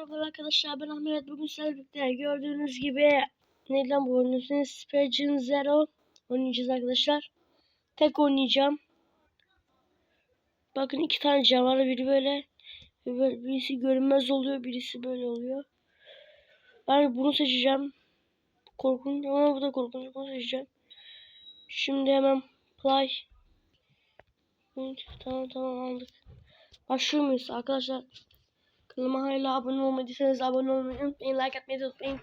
Merhaba arkadaşlar ben Ahmet. Bugün sizlerle gördüğünüz gibi neyden bu oynuyorsunuz Spagin Zero oynayacağız arkadaşlar. Tek oynayacağım. Bakın iki tane canavar biri böyle böyle birisi görünmez oluyor birisi böyle oluyor. Ben bunu seçeceğim. Korkunç ama bu da korkunç bunu seçeceğim. Şimdi hemen play. Tamam tamam aldık. Başlıyor muyuz? Arkadaşlar Kanalıma hala abone olmadıysanız abone olmayı unutmayın. Like atmayı unutmayın.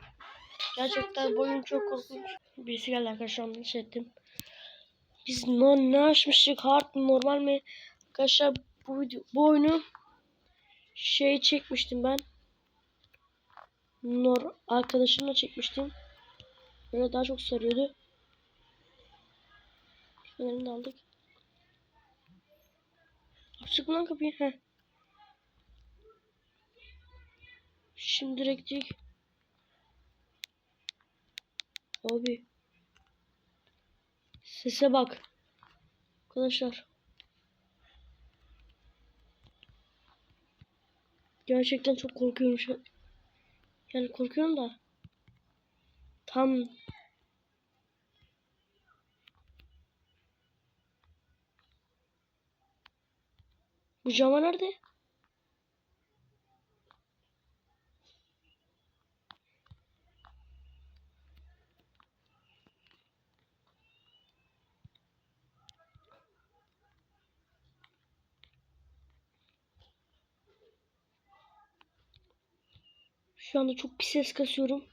Gerçekten bu oyun çok korkunç. Birisi geldi arkadaşlar onu şey ettim. Biz ne açmıştık? Hard normal mi? Arkadaşlar bu, video, bu oyunu şey çekmiştim ben. Nor arkadaşımla çekmiştim. Böyle daha çok sarıyordu. Şunlarını da aldık. Açık mı lan kapıyı? Heh. Şimdi direkt dik. Abi. Sese bak. Arkadaşlar. Gerçekten çok korkuyorum şu an. Yani korkuyorum da. Tam Bu cama nerede? Şu anda çok pis ses kasıyorum.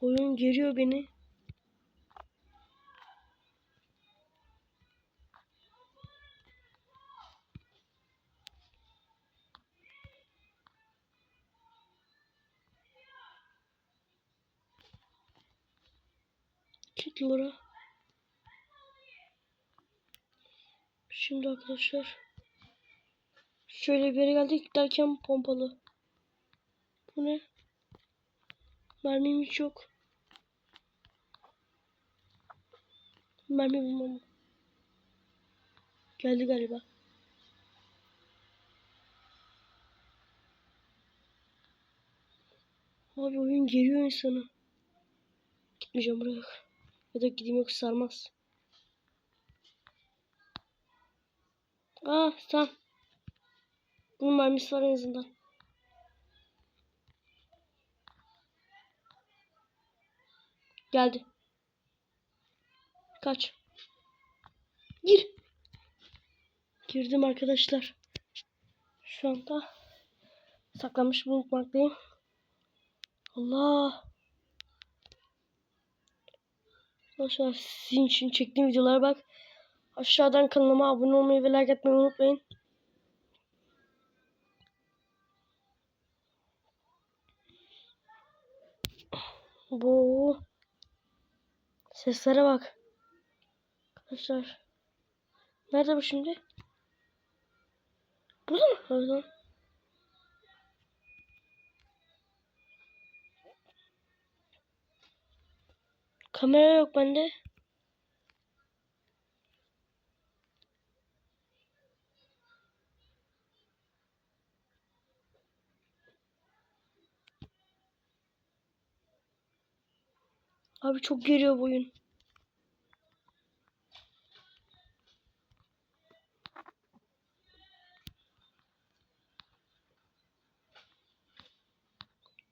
Oyun geriyor beni. Git Laura. Şimdi arkadaşlar şöyle bir yere geldik derken pompalı. Bu ne? Mermim hiç yok. Mermi bulmam. Geldi galiba. Abi oyun geriyor insanı. Gitmeyeceğim buraya. Ya da gideyim yoksa sarmaz. Ah tamam. Bunun mermisi var en azından. Geldi. Kaç. Gir. Girdim arkadaşlar. Şu anda saklanmış bulunmaktayım. Allah. Arkadaşlar sizin için çektiğim videolara bak. Aşağıdan kanalıma abone olmayı ve like etmeyi unutmayın. Bu seslere bak. Arkadaşlar. Nerede bu şimdi? Burada mı? Evet. Kamera yok bende. Abi çok geriyor bu oyun.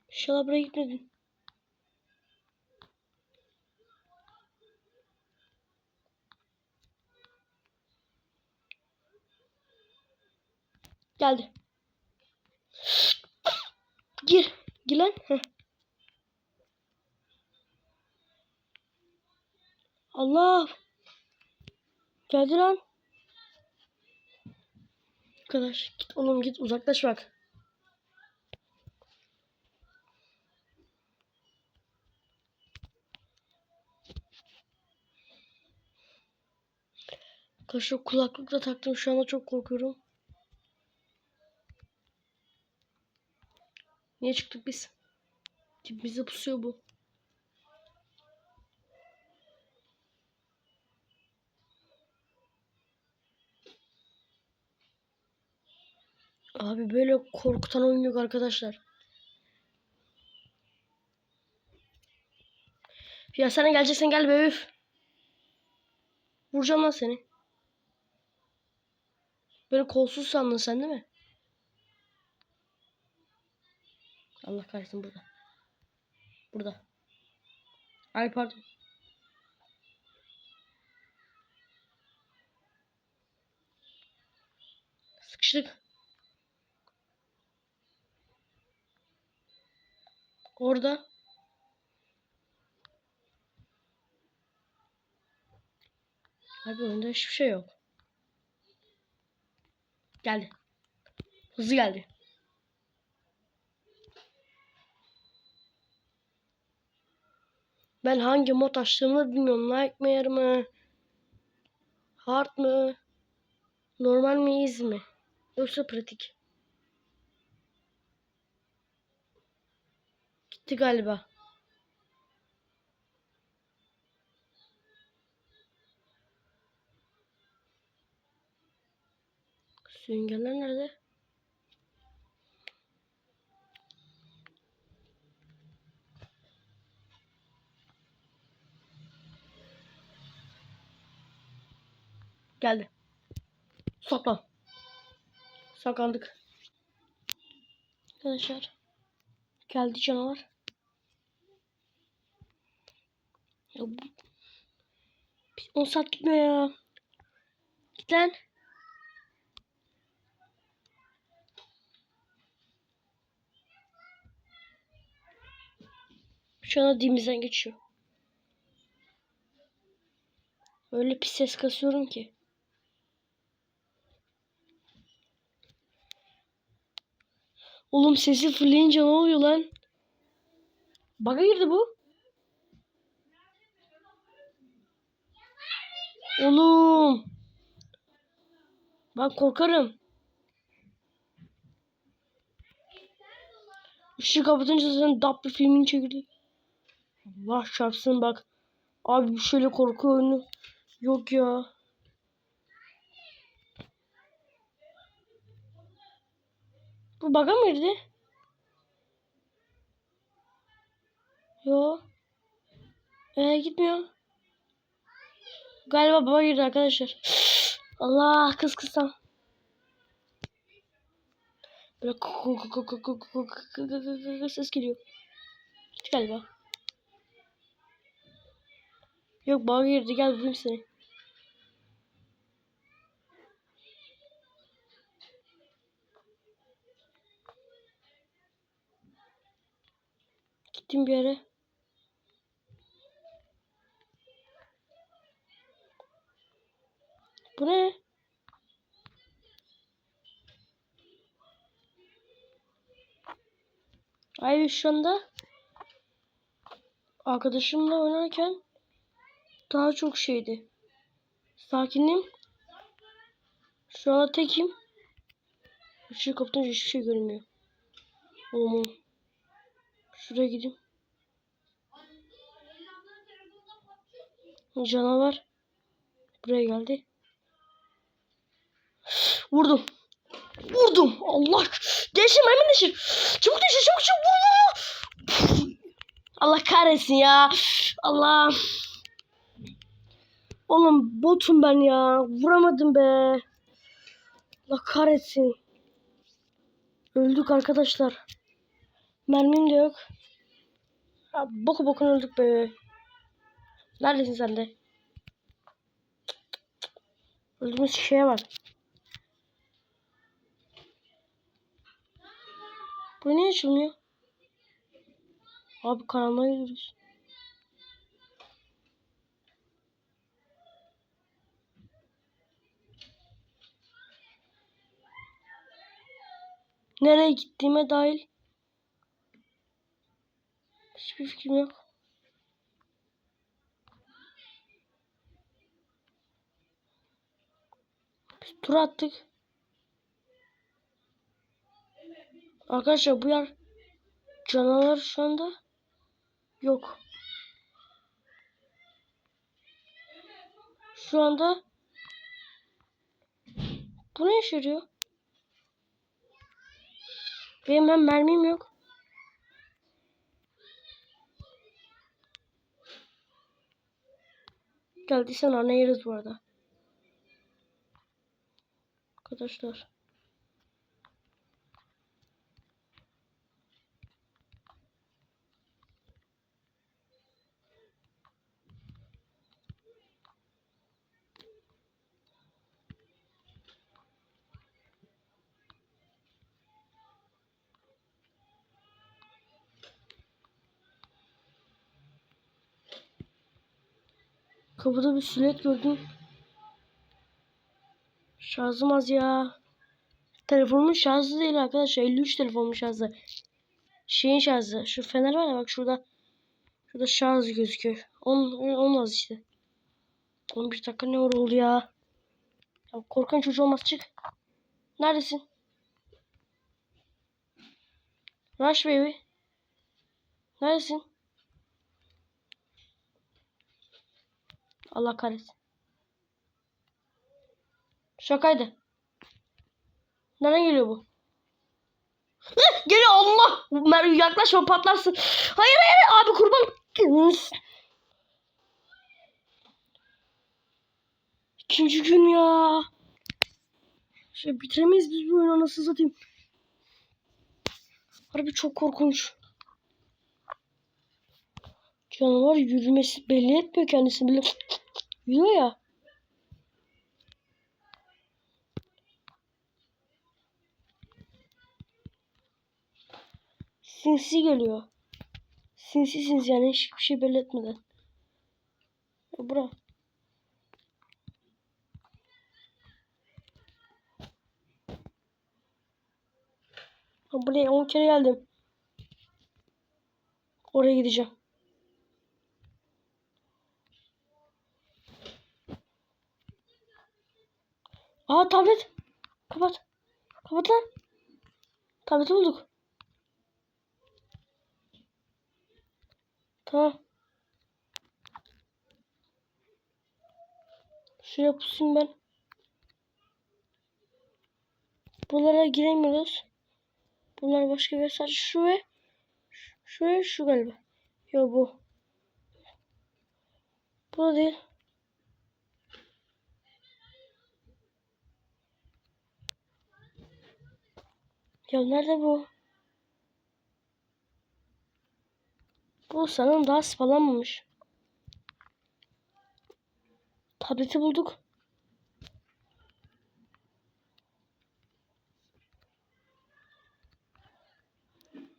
İnşallah buraya gitmedin. Geldi. Gir. Gir lan. Heh. Allah. Geldi lan. Arkadaş git oğlum git uzaklaş bak. Arkadaşlar kulaklık da taktım şu anda çok korkuyorum. Niye çıktık biz? Dibimize pusuyor bu. Abi böyle korkutan oyun yok arkadaşlar. Ya sen geleceksen gel be üf. Vuracağım lan seni. Beni kolsuz sandın sen değil mi? Allah kahretsin burada. Burada. Ay pardon. Sıkıştık. Orada. Abi önde hiçbir şey yok. Geldi. Hızlı geldi. Ben hangi mod açtığımı bilmiyorum. Nightmare mı? Hard mı? Normal mi easy mi? Yoksa pratik. Gitti galiba. Süngerler nerede? Geldi. Saklan. Saklandık. Arkadaşlar. Geldi canavar. Ya bu... 10 saat gitmiyor ya. Git lan. Şu anda dibimizden geçiyor. Öyle pis ses kasıyorum ki. Oğlum sesi fırlayınca ne oluyor lan? Bug'a girdi bu. Oğlum. Ben korkarım. Işığı kapatınca zaten dap bir filmini çekildi. Allah çarpsın bak. Abi bu şöyle korku oyunu yok ya. Bu bug'a mı girdi? Yo. Ee, gitmiyor. Galiba baba girdi arkadaşlar. Allah kız kızsam. Böyle ses geliyor. Galiba. Yok baba girdi gel bulayım seni. Gittim bir yere. Bu ne? Ay şu anda arkadaşımla oynarken daha çok şeydi. Sakinim. Şu anda tekim. Işığı kapatınca hiçbir şey görünmüyor. Oğlum. Şuraya gideyim. Canavar. Buraya geldi. Vurdum. Vurdum. Allah. Değişir hemen değişir. Çabuk değişir çabuk çabuk vur vur. Allah kahretsin ya. Allah. Oğlum botum ben ya. Vuramadım be. Allah kahretsin. Öldük arkadaşlar. Mermim de yok. Ha, boku bokun öldük be. Neredesin sen de? Öldüğümüz şeye bak. Bu niye açılmıyor? Abi karanlığa gidiyoruz. Nereye gittiğime dair hiçbir fikrim yok. Biz tur attık. Arkadaşlar bu yer canavar şu anda yok. Şu anda bu ne işe yarıyor? Benim hem mermim yok. Geldiysen ana yeriz bu arada. Arkadaşlar. Kapıda bir silet gördüm. Şarjım az ya. Telefonumun şarjı değil arkadaşlar. 53 telefonumun şarjı. Şeyin şarjı. Şu fener var ya bak şurada. Şurada şarj gözüküyor. On, on az işte. 11 dakika ne oldu ya? ya korkan çocuğu olmaz çık. Neredesin? Rush baby. Neredesin? Allah kahretsin. Şakaydı. Nereden geliyor bu? Geliyor Allah. Yaklaşma patlarsın. Hayır hayır abi kurban. İkinci gün ya. Şey bitiremeyiz biz bu oyunu nasıl satayım. Harbi çok korkunç. Canavar yürümesi belli etmiyor kendisini bile. Yürüyor ya. Sinsi geliyor. Sinsi sinsi yani hiçbir şey belli etmeden. Bura. Buraya 10 kere geldim. Oraya gideceğim. Aa tablet. Kapat. Kapat lan. Tableti bulduk. Tamam. Şuraya pusayım ben. Buralara giremiyoruz. Bunlar başka bir sadece şu ve şu ve şu galiba. Yok bu. Bu değil. Ya nerede bu? Bu sanırım daha spalanmamış. Tableti bulduk.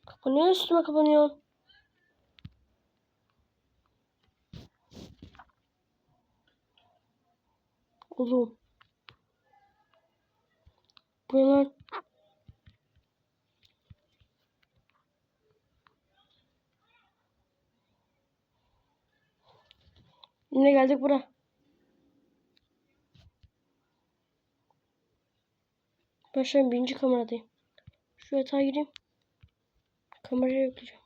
Kapanıyor üstüme kapanıyor. Oğlum. Bu? Yine geldik buraya. Ben şu an birinci kameradayım. Şu yatağa gireyim. Kamerayı yükleyeceğim.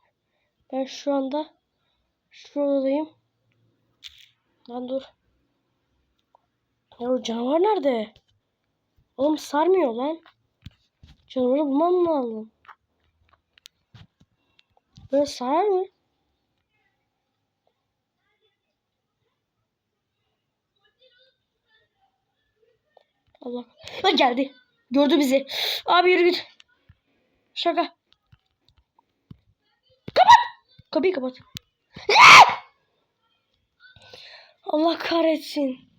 Ben şu anda şu odadayım. Lan dur. Ya o canavar nerede? Oğlum sarmıyor lan. Canavarı bulmam lazım. Böyle sarar mı? Allah. Ha geldi. Gördü bizi. Abi yürü git. Şaka. Kapat. Kapıyı kapat. Allah kahretsin.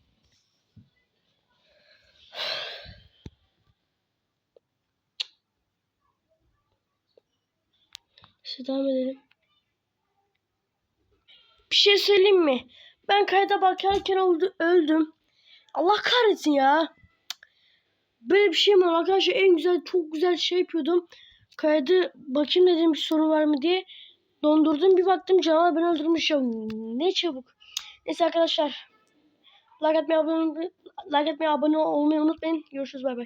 İşte devam edelim. Bir şey söyleyeyim mi? Ben kayda bakarken öldüm. Allah kahretsin ya. Böyle bir şey var arkadaşlar? En güzel, çok güzel şey yapıyordum. Kaydı bakayım dedim bir sorun var mı diye. Dondurdum bir baktım canavar ben öldürmüşüm. Ne çabuk. Neyse arkadaşlar. Like atmayı, abone, like atmayı, abone olmayı unutmayın. Görüşürüz bay bay.